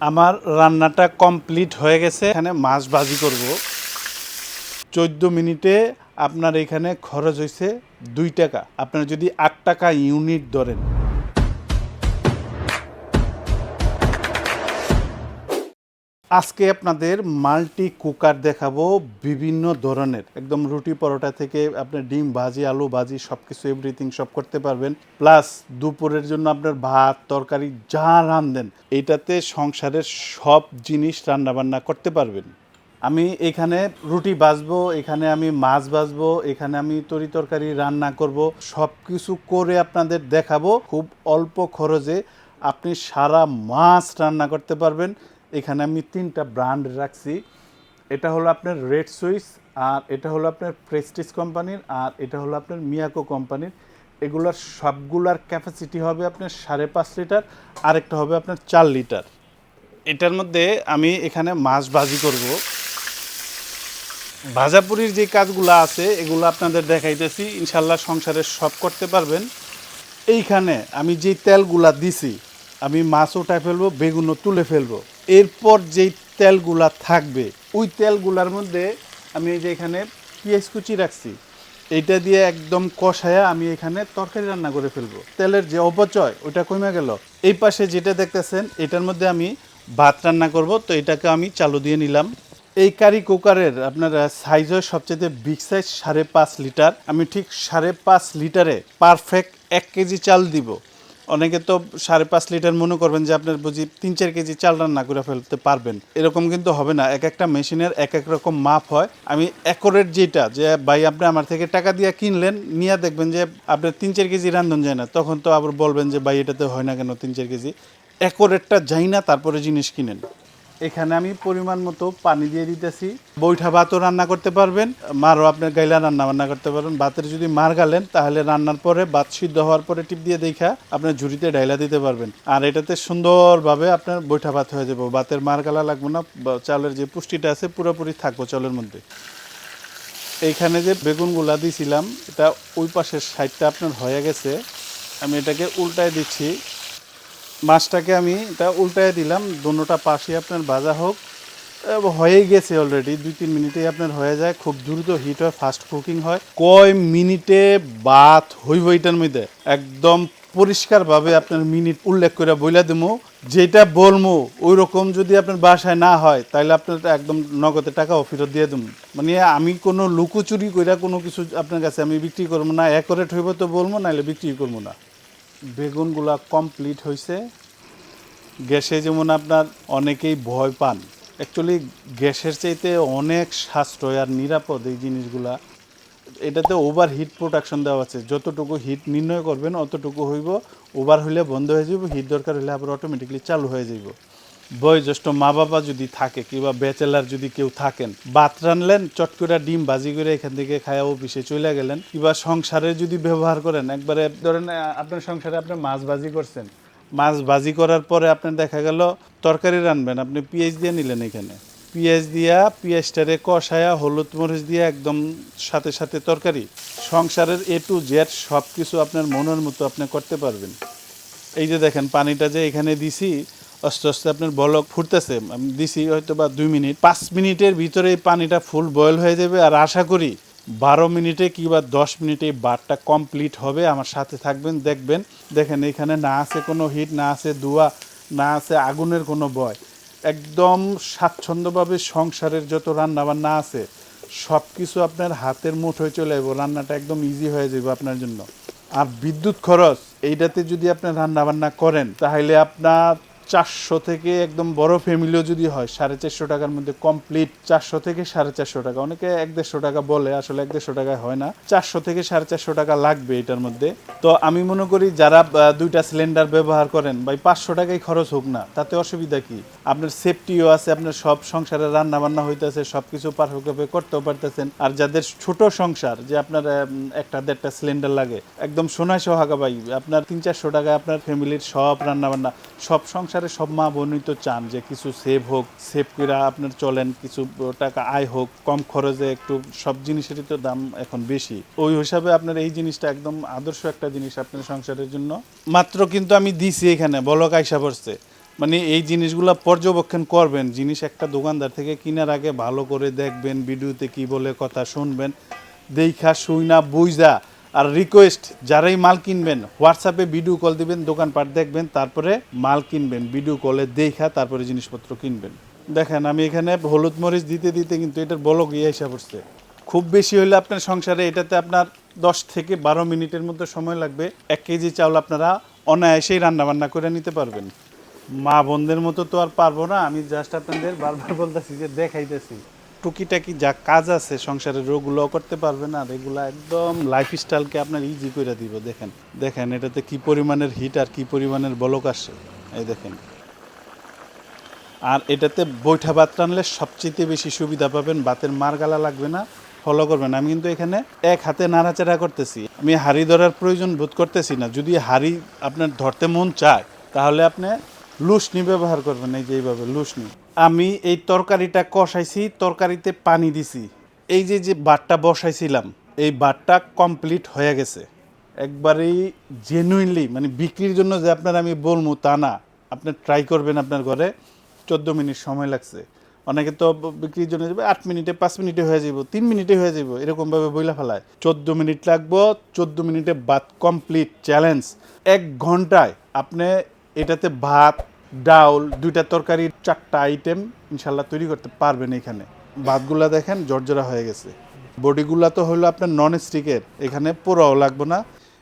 আমার রান্নাটা কমপ্লিট হয়ে গেছে। এখানে মাছ ভাজি করব। চোদ্দ মিনিটে আপনার এখানে খরচ হয়েছে দুই টাকা। আপনার যদি আট টাকা ইউনিট ধরেন আজকে আপনাদের মাল্টি কুকার দেখাবো বিভিন্ন ধরনের। একদম রুটি পরোটা থেকে আপনার ডিম, ভাজি, আলু, ভাজি সব কিছু এভরিথিং সব করতে পারবেন। প্লাস দুপুরের জন্য আপনার ভাত, তরকারি, যা রান্ধেন এটাতে সংসারের সব জিনিস রান্নাবান্না করতে পারবেন। আমি এখানে রুটি ভাজবো, এখানে আমি মাছ ভাজবো, এখানে আমি তরি তরকারি রান্না করব সব কিছু করে আপনাদের দেখাবো। খুব অল্প খরচে আপনি সারা মাছ রান্না করতে পারবেন। এখানে আমি তিনটা ব্র্যান্ড রাখছি। এটা হলো আপনার রেড সুইস আর এটা হলো আপনার প্রেস্টিজ কোম্পানির, আর এটা হলো আপনার মিয়াকো কোম্পানির। এগুলার সবগুলার ক্যাপাসিটি হবে আপনার সাড়ে পাঁচ লিটার, আরেকটা হবে আপনার চার লিটার। এটার মধ্যে আমি এখানে মাছ ভাজি করব। ভাজাপুরির যে কাজগুলো আছে, এগুলো আপনাদের দেখাইতেছি। ইনশাল্লাহ সংসারে সব করতে পারবেন। এইখানে আমি যে তেলগুলা দিছি, আমি মাছ উঠায় ফেলব, বেগুনও তুলে ফেলব। এরপর যেই তেলগুলা থাকবে, ওই তেলগুলার মধ্যে আমি এই যে এখানে পেঁয়াজ কুচি রাখছি, এইটা দিয়ে একদম কষায়া আমি এখানে তরকারি রান্না করে ফেলব। তেলের যে অপচয়, ওটা কমে গেল। এই পাশে যেটা দেখতেছেন, এটার মধ্যে আমি ভাত রান্না করব, তো এটাকে আমি চালু দিয়ে নিলাম। এই কারি কুকারের আপনার সাইজ হয় সবচেয়ে বিগ সাইজ সাড়ে পাঁচ লিটার, আমি ঠিক সাড়ে পাঁচ লিটারে পারফেক্ট এক কেজি চাল দিব। অনেকে তো সাড়ে পাঁচ লিটার মনে করবেন যে আপনার বুঝি তিন চার কেজি চাল রান্না করে ফেলতে পারবেন। এরকম কিন্তু হবে না। এক একটা মেশিনের এক এক রকম মাপ হয়। আমি একরের যেটা, যে ভাই আপনি আমার থেকে টাকা দিয়ে কিনলেন, নিয়ে দেখবেন যে আপনার তিন চার কেজি রান্ধন যায় না। তখন তো আবার বলবেন যে ভাই এটাতে হয় না কেন তিন চার কেজি। একরেরটা যাই না, তারপরে জিনিস কিনেন। এখানে আমি পরিমাণ মতো পানি দিয়ে দিতেছি। বৈঠা ভাতও রান্না করতে পারবেন, মারও আপনার গাইলা রান্না বান্না করতে পারবেন। ভাতের যদি মার গালেন, তাহলে রান্নার পরে ভাত সিদ্ধ হওয়ার পরে টিপ দিয়ে দেখা আপনার ঝুড়িতে ডাইলা দিতে পারবেন। আর এটাতে সুন্দরভাবে আপনার বৈঠা ভাত হয়ে যাবে। ভাতের মার গালা লাগবে না চালের যে পুষ্টিটা আছে পুরোপুরি থাকব চালের মধ্যে। এইখানে যে বেগুনগুলা দিয়েছিলাম এটা ওই পাশের সাইডটা আপনার হয়ে গেছে। আমি এটাকে উল্টায় দিচ্ছি। মাছটাকে আমি এটা উল্টায় দিলাম, দোনোটা পাশে আপনার ভাজা হোক। হয়ে গেছে অলরেডি দুই তিন মিনিটেই আপনার হয়ে যায়, খুব দ্রুত হিট হয় ফাস্ট কুকিং হয়। কয় মিনিটে ভাত হইব এটার মধ্যে? একদম পরিষ্কারভাবে আপনার মিনিট উল্লেখ করে বইলা দেবো যেটা বলব ওই রকম যদি আপনার বাসায় না হয় তাহলে আপনার একদম নগদে টাকা ফেরত দিয়ে দেবো মানে আমি কোনো লুকোচুরি কইরা কোনো কিছু আপনার কাছে আমি বিক্রি করব না একরেট হইব তো বলব নাহলে বিক্রি করব না। বেগুনগুলা কমপ্লিট হয়েছে গ্যাসে যেমন আপনার অনেকেই ভয় পান অ্যাকচুয়ালি গ্যাসের চাইতে অনেক সাশ্রয় আর নিরাপদ এই জিনিসগুলা। এটাতে ওভার হিট প্রোটেকশন দেওয়া আছে। যতটুকু হিট নির্ণয় করবেন, অতটুকু হইব। ওভার হইলে বন্ধ হয়ে যাব হিট দরকার হলে আবার অটোমেটিকলি চালু হয়ে যাইব। বয়োজ্যেষ্ঠ মা বাবা যদি থাকে কিংবা ব্যাচেলার যদি কেউ থাকেন বাত রানলেন, চট করে ডিম ভাজি করে এখান থেকে খায়া অফিসে চলে গেলেন, কিংবা সংসারে যদি ব্যবহার করেন, একবারে ধরেন আপনার সংসারে আপনি মাছ ভাজি করছেন, মাছ ভাজি করার পরে আপনার দেখা গেল তরকারি রানবেন, আপনি পেঁয়াজ দিয়ে নিলেন এখানে। পিঁয়াজ দিয়া পিঁয়াজটারে কষায়া হলুদ মরিচ দিয়ে একদম সাথে সাথে তরকারি। সংসারের এ টু জেড সব কিছু আপনার মনের মতো আপনি করতে পারবেন। এই যে দেখেন, পানিটা যে এখানে দিছি আস্তে আস্তে আপনার বলক ফুটতেছে। আমি দিছি হয়তো বা দুই মিনিট। পাঁচ মিনিটের ভিতরে পানিটা ফুল বয়েল হয়ে যাবে আর আশা করি বারো মিনিটে কিংবা দশ মিনিটে বারটা কমপ্লিট হবে। আমার সাথে থাকবেন, দেখবেন। দেখেন, এখানে না আছে কোনো হিট, না আছে ধোয়া, না আছে আগুনের কোনো বয় একদম স্বাচ্ছন্দ্যভাবে সংসারের যত রান্না বান্না আছে সব কিছু আপনার হাতের মুঠোয় চলে যাব। রান্নাটা একদম ইজি হয়ে যাবে আপনার জন্য। আর বিদ্যুৎ খরচ, এইটাতে যদি আপনি রান্নাবান্না করেন, তাহলে আপনার চারশো থেকে একদম বড় ফ্যামিলিও যদি হয়, সাড়ে চারশো টাকার মধ্যে কমপ্লিট চারশো থেকে সাড়ে চারশো টাকা। অনেকে এক দেড়শো টাকা বলে, আসলে এক দেড়শো টাকায় হয় না। চারশো থেকে সাড়ে চারশো টাকা লাগবে এটার মধ্যে। তো আমি মনে করি যারা দুইটা সিলিন্ডার ব্যবহার করেন বা পাঁচশো টাকাই খরচ হোক না, তাতে অসুবিধা কি? আপনার সেফটিও আছে, আপনার সব সংসারে রান্না বান্না হইতেছে সব কিছু পারফেক্টভাবে করতেও পারতেছেন। আর যাদের ছোট সংসার, যে আপনার একটা দেড়টা সিলিন্ডার লাগে, একদম সোনায় সোহাগা ভাই, আপনার তিন চারশো টাকায় আপনার ফ্যামিলির সব রান্না বান্না সব সংসারে সব মা বোনই তো চান যে কিছু সেভ হোক সেভ করে আপনার চলেন, কিছু টাকা আয় হোক, কম খরচে একটু সব জিনিসেরই তো দাম এখন বেশি। ওই হিসাবে আপনার এই জিনিসটা একদম আদর্শ একটা জিনিস আপনার সংসারের জন্য। মাত্র কিন্তু আমি দিছি এখানে, বলক আইসা পড়ছে। মানে এই জিনিসগুলো পর্যবেক্ষণ করবেন, জিনিস একটা দোকানদার থেকে কেনার আগে ভালো করে দেখবেন, ভিডিওতে কি বলে কথা শুনবেন, দেখা, শুইনা বুঝা আর রিকোয়েস্ট যারাই মাল কিনবেন হোয়াটসঅ্যাপে ভিডিও কল দিবেন, দোকানপাট দেখবেন, তারপরে মাল কিনবেন ভিডিও কলে দেখা, তারপরে জিনিসপত্র কিনবেন। দেখেন, আমি এখানে হলুদ মরিচ দিতে দিতে কিন্তু এটার বলক ইয়ে হিসাব খুব বেশি হলে আপনার সংসারে এটাতে আপনার দশ থেকে বারো মিনিটের মতো সময় লাগবে। এক কেজি চাউল আপনারা অনায়াসেই রান্নাবান্না করে নিতে পারবেন। মা বোনদের মতো তো আর পারব না, আমি জাস্ট আপনাদের বারবার বলতেছি যে দেখাইতেছি। টুকিটাকি যা কাজ আছে, সংসারের রোগগুলোও করতে পারবেন আর এগুলো একদম লাইফস্টাইলকে আপনার ইজি করে দিব, দেখেন। দেখেন এটাতে কি পরিমাণের হিট আর কি পরিমাণের বলক আসে এই দেখেন। আর এটাতে বৈঠা ভাত রানলে সবচেয়ে বেশি সুবিধা পাবেন, ভাতের মার গালা লাগবে না ফলো করবেন। আমি কিন্তু এখানে এক হাতে নাড়াচাড়া করতেছি। আমি হাড়ি ধরার প্রয়োজন বোধ করতেছি না। যদি হাড়ি আপনার ধরতে মন চায়, তাহলে আপনি লুসনি ব্যবহার করবেন, এই যে এইভাবে লুসনি। আমি এই তরকারিটা কষাইছি, তরকারিতে পানি দিছি। এই যে যে বাটটা বসাইছিলাম, এই বাটটা কমপ্লিট হয়ে গেছে। একবারেই জেনুইনলি মানে বিক্রির জন্য যে আপনার আমি বলব তা না। আপনি ট্রাই করবেন আপনার ঘরে, চোদ্দ মিনিট সময় লাগছে। অনেকে তো বিক্রির জন্য যাবে, আট মিনিটে, পাঁচ মিনিটে হয়ে যাব তিন মিনিটে হয়ে যাব এরকমভাবে বইলা ফেলায়। চোদ্দ মিনিট লাগবো, চোদ্দ মিনিটে ভাত কমপ্লিট চ্যালেঞ্জ এক ঘন্টায় আপনি এটাতে ভাত ডাউল, দুইটা তরকারির চারটা আইটেম ইনশাল্লাহ তৈরি করতে পারবেন এখানে। ভাতগুলা দেখেন জর্জরা হয়ে গেছে। বডিগুলা তো হলো আপনার নন স্টিকের এখানে পোড়াও লাগবে না।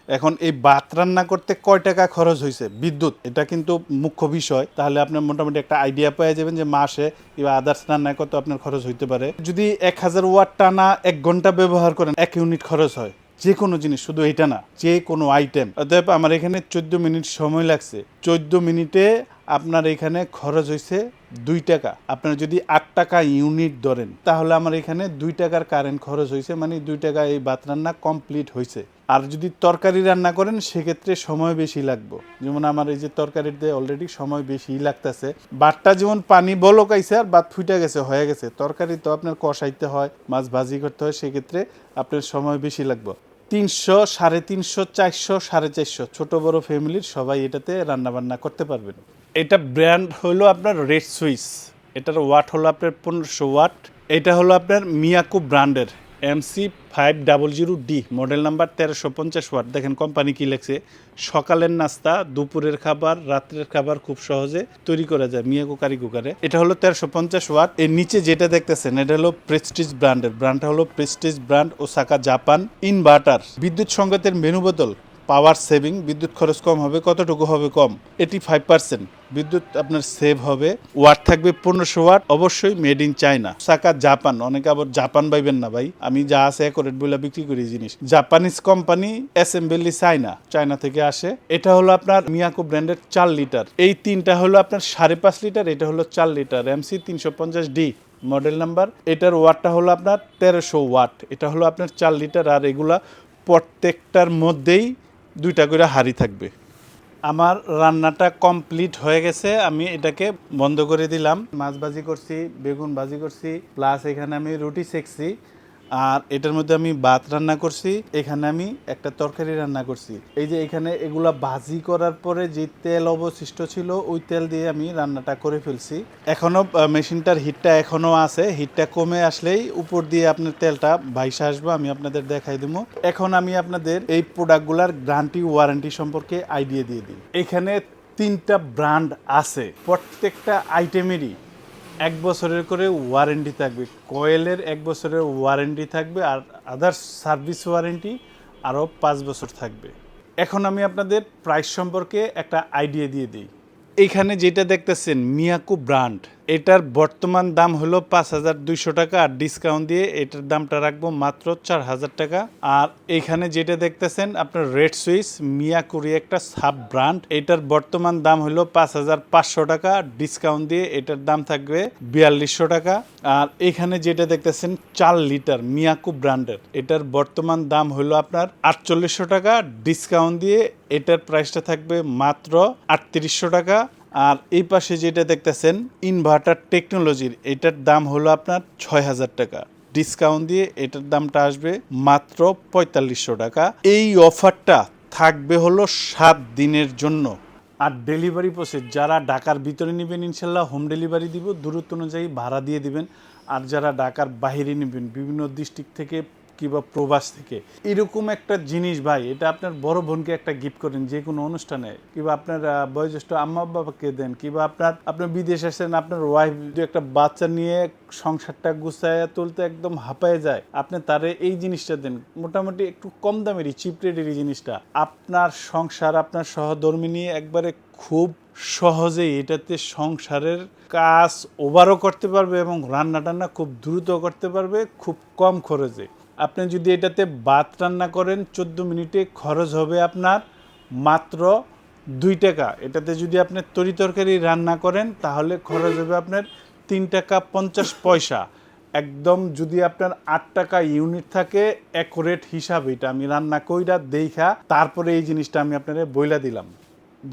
এখন এই ভাত রান্না করতে কয় টাকা খরচ হয়েছে বিদ্যুৎ, এটা কিন্তু মুখ্য বিষয়। তাহলে আপনার মোটামুটি একটা আইডিয়া পেয়ে যাবেন যে মাসে কিংবা আদার্স রান্নায় কত আপনার খরচ হইতে পারে। যদি এক হাজার ওয়াট টানা এক ঘণ্টা ব্যবহার করেন, এক ইউনিট খরচ হয়। যে কোনো জিনিস, শুধু এটা না যে কোনো আইটেম অতএব আমার এখানে চোদ্দ মিনিট সময় লাগছে। চোদ্দ মিনিটে আপনার এখানে খরচ হয়েছে দুই টাকা। আপনার যদি আট টাকা ইউনিট ধরেন, তাহলে আমার এখানে দুই টাকার কারেন্ট খরচ হয়েছে মানে দুই টাকা এই ভাত রান্না কমপ্লিট হয়েছে আর যদি তরকারি রান্না করেন, সেক্ষেত্রে সময় বেশি লাগবে। যেমন আমার এই যে তরকারিতে অলরেডি সময় বেশি লাগতেছে। বাটটা যেমন পানি বলকাইছে আর ভাত ফুটে গেছে, হয়ে গেছে। তরকারি তো আপনার কষাইতে হয়, মাছ ভাজি করতে হয়, সেক্ষেত্রে আপনার সময় বেশি লাগবে। তিনশো সাড়ে তিনশো, চারশো সাড়ে চারশো, ছোটো বড় ফ্যামিলির সবাই এটাতে রান্না বান্না করতে পারবেন। এটা ব্র্যান্ড হলো আপনার রেড সুইস এটার ওয়াট হলো আপনার পনেরোশো ওয়াট এটা হলো আপনার মিয়াকো ব্র্যান্ডের MC five double zero D model number তেরোশো পঞ্চাশ ওয়াট দেখেন কোম্পানি কি লেখছে? সকালের নাস্তা, দুপুরের খাবার, রাত্রের খাবার খুব সহজে তৈরি করা যায় মিয়াকো কারি কুকারে এটা হলো তেরোশো পঞ্চাশ ওয়াট এর নিচে যেটা দেখতেছেন, এটা হলো প্রেস্টিজ ব্র্যান্ডের ব্র্যান্ডটা হলো Prestige brand Osaka Japan inverter বিদ্যুৎ সংগতের মেনু বদল পাওয়ার সেভিং, বিদ্যুৎ খরচ কম হবে, কতটুকু হবে কম? এটি ফাইভ পার্সেন্ট বিদ্যুৎ আপনার সেভ হবে ওয়াট থাকবে পনেরোশো ওয়াট অবশ্যই made in China Osaka Japan, অনেকে আবার জাপান পাইবেন না ভাই। আমি যা আছে একরেট বলে বিক্রি করি জিনিস। Japanese company assembly China China থেকে আসে। এটা হলো আপনার মিয়াকো ব্র্যান্ডের চার লিটার এই তিনটা হলো আপনার সাড়ে পাঁচ লিটার এটা হলো চার লিটার এমসি তিনশো পঞ্চাশ ডি মডেল নাম্বার এটার ওয়াটটা হলো আপনার তেরোশো ওয়াট এটা হলো আপনার চার লিটার আর এগুলা প্রত্যেকটার মধ্যেই দুইটা করে হাড়ি থাকবে। আমার রান্নাটা কমপ্লিট হয়ে গেছে, আমি এটাকে বন্ধ করে দিলাম। মাছ ভাজি করছি, বেগুন ভাজি করছি, প্লাস এখানে আমি রুটি সেকছি। আর এটার মধ্যে আমি ভাত রান্না করছি, এখানে আমি একটা তরকারি রান্না করছি। এই যে এখানে এগুলা ভাজি করার পরে যে তেল অবশিষ্ট ছিল, ওই তেল দিয়ে আমি রান্নাটা করে ফেলছি। এখনও মেশিনটার হিটটা এখনও আছে। হিটটা কমে আসলেই উপর দিয়ে আপনার তেলটা ভাইসা আসব, আমি আপনাদের দেখাই দেবো এখন আমি আপনাদের এই প্রোডাক্টগুলার গ্যারান্টি, ওয়ারেন্টি সম্পর্কে আইডিয়া দিয়ে দিই। এখানে তিনটা ব্র্যান্ড আছে। প্রত্যেকটা আইটেমেরই এক বছরের করে ওয়ারেন্টি থাকবে। কয়েলের এক বছরের ওয়ারেন্টি থাকবে আর আদার্স সার্ভিস ওয়ারেন্টি আরও পাঁচ বছর থাকবে। এখন আমি আপনাদের প্রাইস সম্পর্কে একটা আইডিয়া দিয়ে দিই। এইখানে যেটা দেখতেছেন মিয়াকো ব্র্যান্ড এটার বর্তমান দাম হলো পাঁচ হাজার দুইশো টাকা আর ডিসকাউন্ট দিয়ে এটার দামটা রাখব মাত্র চার হাজার টাকা। আর এখানে যেটা দেখতেছেন, আপনার রেড সুইস মিয়াকুরি একটা সাব ব্র্যান্ড এটার বর্তমান দাম হলো পাঁচ হাজার পাঁচশো টাকা ডিসকাউন্ট দিয়ে এটার দাম থাকবে বিয়াল্লিশশো টাকা। আর এখানে যেটা দেখতেছেন, চার লিটার মিয়াকু ব্র্যান্ডের এটার বর্তমান দাম হলো আপনার আটচল্লিশশো টাকা ডিসকাউন্ট দিয়ে এটার প্রাইসটা থাকবে মাত্র আটত্রিশশো টাকা। আর এই পাশে যেটা দেখতেছেন ইনভার্টার টেকনোলজির এটার দাম হলো আপনার ছয় হাজার টাকা। ডিসকাউন্ট দিয়ে এটার দামটা আসবে মাত্র পঁয়তাল্লিশশো টাকা। এই অফারটা থাকবে হলো সাত দিনের জন্য। আর ডেলিভারি প্রসেস যারা ঢাকার ভিতরে নেবেন ইনশাল্লাহ হোম ডেলিভারি দিব, দূরত্ব অনুযায়ী ভাড়া দিয়ে দিবেন। আর যারা ঢাকার বাইরে নেবেন, বিভিন্ন ডিস্ট্রিক্ট থেকে কিংবা প্রবাস থেকে। এরকম একটা জিনিস ভাই, এটা আপনার বড় বোনকে একটা গিফট করেন যে কোনো অনুষ্ঠানে। কিংবা আপনার বয়োজ্যেষ্ঠ আম্মা বাবাকে দেন, কিংবা আপনার আপনার বিদেশ আসেন, আপনার ওয়াইফ যদি একটা বাচ্চা নিয়ে সংসারটা গুছায় তুলতে একদম হাঁপায় যায়, আপনি তারে এই জিনিসটা দেন। মোটামুটি একটু কম দামেরই চিপ রেটের এই জিনিসটা। আপনার সংসার, আপনার সহধর্মী নিয়ে একবারে খুব সহজেই এটাতে সংসারের কাজ ওভারও করতে পারবে এবং রান্না টান্না খুব দ্রুত করতে পারবে, খুব কম খরচে। আপনি যদি এটাতে ভাত রান্না করেন, চোদ্দ মিনিটে খরচ হবে আপনার মাত্র দুই টাকা। এটাতে যদি আপনি তরি তরকারি রান্না করেন, তাহলে খরচ হবে আপনার তিন টাকা পঞ্চাশ পয়সা। একদম যদি আপনার আট টাকা ইউনিট থাকে অ্যাকুরেট হিসাব এটা আমি রান্না কইরা দেখা তারপরে এই জিনিসটা আমি আপনাদের বইলা দিলাম।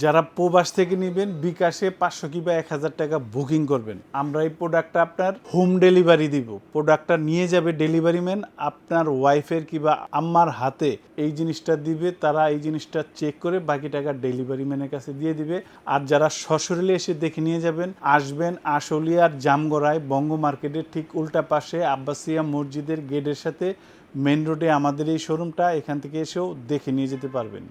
যারা প্রবাস থেকে নেবেন, বিকাশে পাঁচশো কিংবা এক হাজার টাকা বুকিং করবেন। আমরা এই প্রোডাক্টটা আপনার হোম ডেলিভারি দিব। প্রোডাক্টটা নিয়ে যাবে ডেলিভারি ম্যান আপনার ওয়াইফের কিংবা আম্মার হাতে। এই জিনিসটা দিবে, তারা এই জিনিসটা চেক করে বাকি টাকা ডেলিভারি ম্যানের কাছে দিয়ে দিবে। আর যারা সশরীরে এসে দেখে নিয়ে যাবেন, আসবেন আশুলিয়ার জামগড়ায়, বঙ্গ মার্কেটের ঠিক উল্টা পাশে আব্বাসিয়া মসজিদের গেটের সাথে মেন রোডে আমাদের এই শোরুমটা এখান থেকে এসেও দেখে নিয়ে যেতে পারবেন।